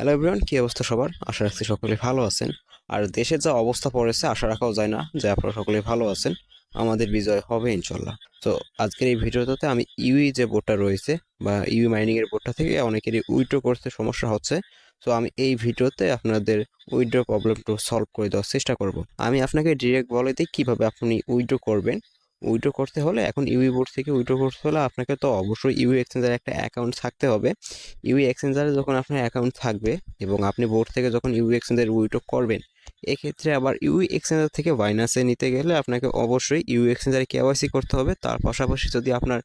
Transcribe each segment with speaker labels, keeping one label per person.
Speaker 1: Hello everyone কী অবস্থা সবার? আশা রাখছি সকলে ভালো আছেন। আর দেশের যা অবস্থা পড়েছে, আশা রাখাও যায় না যে আপনারা সকলে ভালো আছেন। আমাদের বিজয় হবে ইনশাল্লাহ তো আজকের এই ভিডিওটাতে আমি ইউই যে বোর্ডটা রয়েছে, বা ইউই মাইনিংয়ের বোর্ডটা থেকে অনেকেরই উইথড্র করতে সমস্যা হচ্ছে। তো আমি এই ভিডিওতে আপনাদের উইথড্র প্রবলেমটা সলভ করে দেওয়ার চেষ্টা করব। আমি আপনাকে ডিরেক্ট বলে দিই কীভাবে আপনি উইথড্র করবেন। উইথড্র করতে হলে এখন ইউই বোর্ড থেকে উইথড্র করতে হলে আপনাকে তো অবশ্যই ইউই এক্সচেঞ্জের একটা অ্যাকাউন্ট থাকতে হবে। ইউই এক্সচেঞ্জারে যখন আপনার অ্যাকাউন্ট থাকবে এবং আপনি বোর্ড থেকে যখন ইউই এক্সচেঞ্জের উইথড্র করবেন, এক্ষেত্রে আবার ইউই এক্সচেঞ্জার থেকে বাইনাসে নিতে গেলে আপনাকে অবশ্যই ইউই এক্সচেঞ্জারে কেওয়াইসি করতে হবে। তার পাশাপাশি যদি আপনার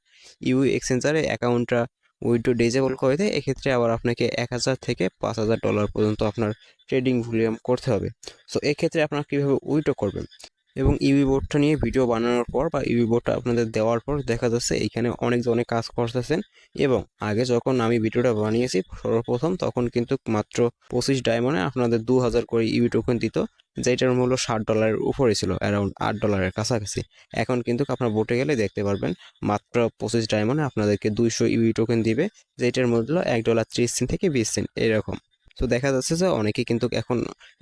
Speaker 1: ইউই এক্সচেঞ্জারে অ্যাকাউন্টটা উইথড্র ডিজেবল করে দেয়, এক্ষেত্রে আবার আপনাকে এক হাজার থেকে পাঁচ হাজার ডলার পর্যন্ত আপনার ট্রেডিং ভলিউম করতে হবে। সো এক্ষেত্রে আপনারা কীভাবে উইথড্র করবেন? এবং ইউই বোর্ডটা নিয়ে ভিডিও বানানোর পর বা ইউই বোর্ডটা আপনাদের দেওয়ার পর দেখা যাচ্ছে এইখানে অনেকজনে কাজ করতেছেন এবং আগে যখন আমি ভিডিওটা বানিয়েছি সর্বপ্রথম তখন কিন্তু মাত্র পঁচিশ ডায়মন্ডে আপনাদের দু হাজার করে ইউই টোকেন দিত যেটার মূল্য ষাট ডলারের উপরে ছিল অ্যারাউন্ড আট ডলারের কাছাকাছি। এখন কিন্তু আপনার বোটে গেলে দেখতে পারবেন মাত্র পঁচিশ ডায়মন্ডে আপনাদেরকে দুইশো ইউই টোকেন দিবে যেটার মূল্য এক ডলার ত্রিশ সেন্ট থেকে বিশ সেন্ট এরকম। তো দেখা যাচ্ছে যে অনেকে কিন্তু এখন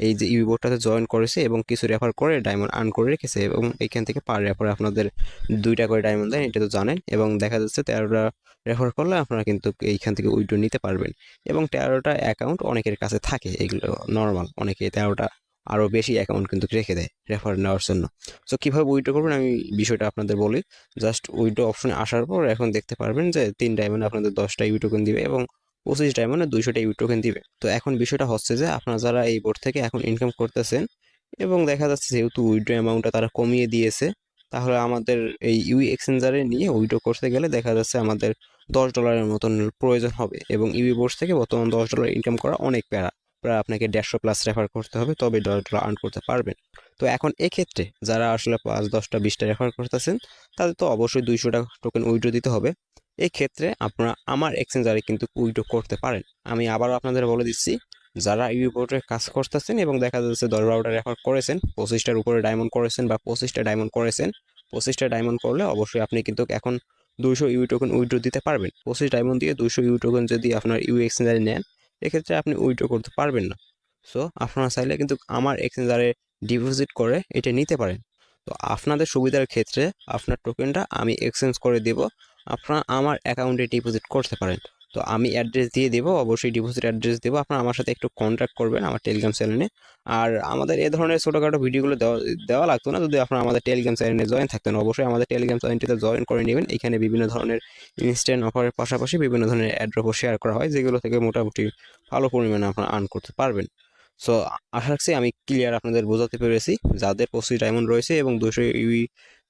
Speaker 1: এই যে ইউই বোর্ডটাতে জয়েন করেছে এবং কিছু রেফার করে ডায়মন্ড আর্ন করে রেখেছে এবং এখান থেকে পার রেফারে আপনাদের দুইটা করে ডায়মন্ড দেয়, এটা তো জানেন। এবং দেখা যাচ্ছে তেরোটা রেফার করলে আপনারা কিন্তু এইখান থেকে উইড্রো নিতে পারবেন। এবং তেরোটা অ্যাকাউন্ট অনেকের কাছে থাকে, এগুলো নর্মাল অনেকে তেরোটা আরও বেশি অ্যাকাউন্ট কিন্তু রেখে দেয় রেফার নেওয়ার জন্য। সো কীভাবে উইড্রো করবেন আমি বিষয়টা আপনাদের বলি। জাস্ট উইড্রো অপশনে আসার পর এখন দেখতে পারবেন যে তিন ডায়মন্ড আপনাদের দশটা ইউ টোকেন দিবে এবং পঁচিশ ডায়মন্ডে দুইশোটা ইউ টোকেন দিবে। তো এখন বিষয়টা হচ্ছে যে আপনারা যারা এই বোর্ড থেকে এখন ইনকাম করতেছেন এবং দেখা যাচ্ছে যেহেতু উইড্রো অ্যামাউন্টটা তারা কমিয়ে দিয়েছে, তাহলে আমাদের এই ইউই এক্সচেঞ্জারে নিয়ে উইড্রো করতে গেলে দেখা যাচ্ছে আমাদের দশ ডলারের মতন প্রয়োজন হবে এবং ইউই বোর্ড থেকে বর্তমান দশ ডলার ইনকাম করা অনেক প্যারা। প্রায় আপনাকে দেড়শো প্লাস রেফার করতে হবে তবে দশ ডলার আর্ন করতে পারবেন। তো এখন এক্ষেত্রে যারা আসলে পাঁচ, দশটা, বিশটা রেফার করতেছেন, তাদের তো অবশ্যই দুইশো টাকা টোকেন উইড্রো দিতে হবে। এই ক্ষেত্রে আপনারা আমার এক্সচেঞ্জারে কিন্তু উইড্রো করতে পারেন। আমি আবারও আপনাদের বলে দিচ্ছি, যারা ইউ বোর্ডে কাজ করতেছেন এবং দেখা যাচ্ছে দশ বারোটা রেফার করেছেন, পঁচিশটার উপরে ডায়মন্ড করেছেন বা পঁচিশটা ডায়মন্ড করেছেন, পঁচিশটা ডায়মন্ড করলে অবশ্যই আপনি কিন্তু এখন দুইশো ইউ টোকেন উইড্রো দিতে পারবেন। পঁচিশ ডায়মন্ড দিয়ে দুইশো ইউ টোকেন যদি আপনার ইউ এক্সচেঞ্জারে নেন, এক্ষেত্রে আপনি উইড্রো করতে পারবেন না। সো আপনারা চাইলে কিন্তু আমার এক্সচেঞ্জারে ডিপোজিট করে এটা নিতে পারেন। তো আপনাদের সুবিধার ক্ষেত্রে আপনার টোকেনটা আমি এক্সচেঞ্জ করে দেব। আপনারা আমার অ্যাকাউন্টে ডিপোজিট করতে পারেন। তো আমি অ্যাড্রেস দিয়ে দেবো, অবশ্যই ডিপোজিট অ্যাড্রেস দেবো। আপনারা আমার সাথে একটু কন্ট্যাক্ট করবেন আমার টেলিগ্রাম চ্যানেলে আর আমাদের এ ধরনের ছোটোখাটো ভিডিওগুলো দেওয়া দেওয়া লাগতো না, যদি আপনারা আমাদের টেলিগ্রাম চ্যানেলে জয়েন থাকতেন, অবশ্যই আমাদের টেলিগ্রাম চ্যানেলটিতে জয়েন করে নেবেন। এখানে বিভিন্ন ধরনের ইনস্ট্যান্ট অফারের পাশাপাশি বিভিন্ন ধরনের অ্যাড্রপও শেয়ার করা হয়, যেগুলো থেকে মোটামুটি ভালো পরিমাণে আপনারা আর্ন করতে পারবেন। সো আশা রাখছি আমি ক্লিয়ার আপনাদের বোঝাতে পেরেছি। যাদের পঁচিশ ডায়মন্ড রয়েছে এবং দুশো ইউই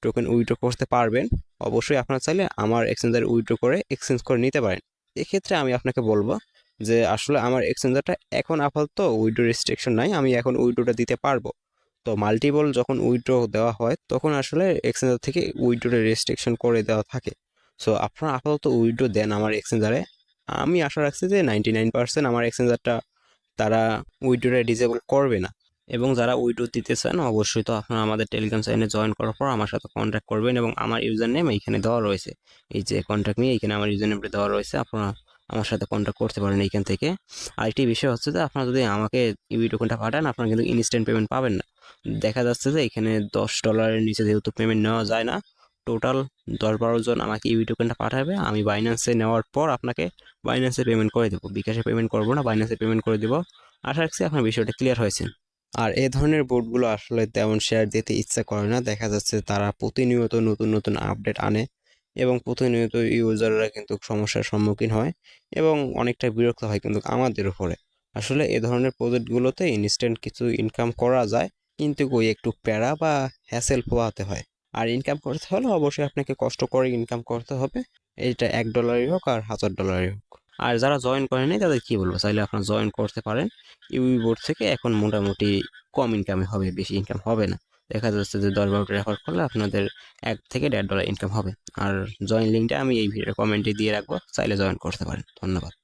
Speaker 1: টোকেন উইড্রো করতে পারবেন, অবশ্যই আপনারা চাইলে আমার এক্সচেঞ্জার উইড্রো করে এক্সচেঞ্জ করে নিতে পারেন। এক্ষেত্রে আমি আপনাকে বলব যে আসলে আমার এক্সচেঞ্জারটা এখন আপাতত উইড্রো রেস্ট্রিকশন নাই, আমি এখন উইড্রোটা দিতে পারব। তো মাল্টিপল যখন উইড্রো দেওয়া হয়, তখন আসলে এক্সচেঞ্জার থেকে উইড্রোটা রেস্ট্রিকশন করে দেওয়া থাকে। সো আপনারা আপাতত উইড্রো দেন আমার এক্সচেঞ্জারে আমি আশা রাখছি যে নাইনটি নাইন পার্সেন্ট আমার এক্সচেঞ্জারটা তারা উইড্রোটা ডিজেবল করবে না। এবং যারা উইড্রো দিতে চান, অবশ্যই তো আপনারা আমাদের টেলিগ্রাম চ্যানেলে জয়েন করার পর আমার সাথে কন্ট্যাক্ট করবেন এবং আমার ইউজার নেম এইখানে দেওয়া রয়েছে। এই যে কন্ট্যাক্ট নিয়ে এইখানে আমার ইউজার নেমটা দেওয়া রয়েছে, আপনারা আমার সাথে কন্ট্যাক্ট করতে পারেন এইখান থেকে। আরেকটি বিষয় হচ্ছে যে, আপনারা যদি আমাকে টোকেনটা পাঠান, আপনারা কিন্তু ইনস্ট্যান্ট পেমেন্ট পাবেন না। দেখা যাচ্ছে যে, এখানে দশ ডলারের নিচে যেহেতু পেমেন্ট নেওয়া যায় না টোটাল দশ বারো জন আমাকে টোকেনটা পাঠাবে। আমি বাইন্যান্সে নেওয়ার পর আপনাকে বাইন্যান্সে পেমেন্ট করে দেবো। বিকাশে পেমেন্ট করব না বাইন্যান্সে পেমেন্ট করে দেবো। আশা রাখছি আপনার বিষয়টা ক্লিয়ার হয়েছে। আর এ ধরনের বোর্ডগুলো আসলে তেমন শেয়ার দিতে ইচ্ছা করে না। দেখা যাচ্ছে তারা প্রতিনিয়ত নতুন নতুন আপডেট আনে এবং প্রতিনিয়ত ইউজাররা কিন্তু সমস্যার সম্মুখীন হয় এবং অনেকটা বিরক্ত হয় কিন্তু আমাদের উপরে। আসলে এ ধরনের প্রজেক্টগুলোতে ইনস্ট্যান্ট কিছু ইনকাম করা যায়, কিন্তু ওই একটু প্যারা বা হ্যাসেল পোয়াতে হয়। আর ইনকাম করতে হলে অবশ্যই আপনাকে কষ্ট করে ইনকাম করতে হবে। এটা এক ডলারই হোক আর হাজার ডলারই হোক। আর যারা জয়েন করেনি তাদের কি বলব? চাইলে আপনারা জয়েন করতে পারেন। ইউবি বোর্ড থেকে এখন মোটামুটি কম ইনকামে হবে, বেশি ইনকাম হবে না। দেখা যাচ্ছে যে দশ বারোটা রেফার করলে আপনাদের এক থেকে দেড় ডলার ইনকাম হবে। আর জয়েন লিঙ্কটা আমি এই ভিডিওর কমেন্টে দিয়ে রাখব, চাইলে জয়েন করতে পারেন। ধন্যবাদ।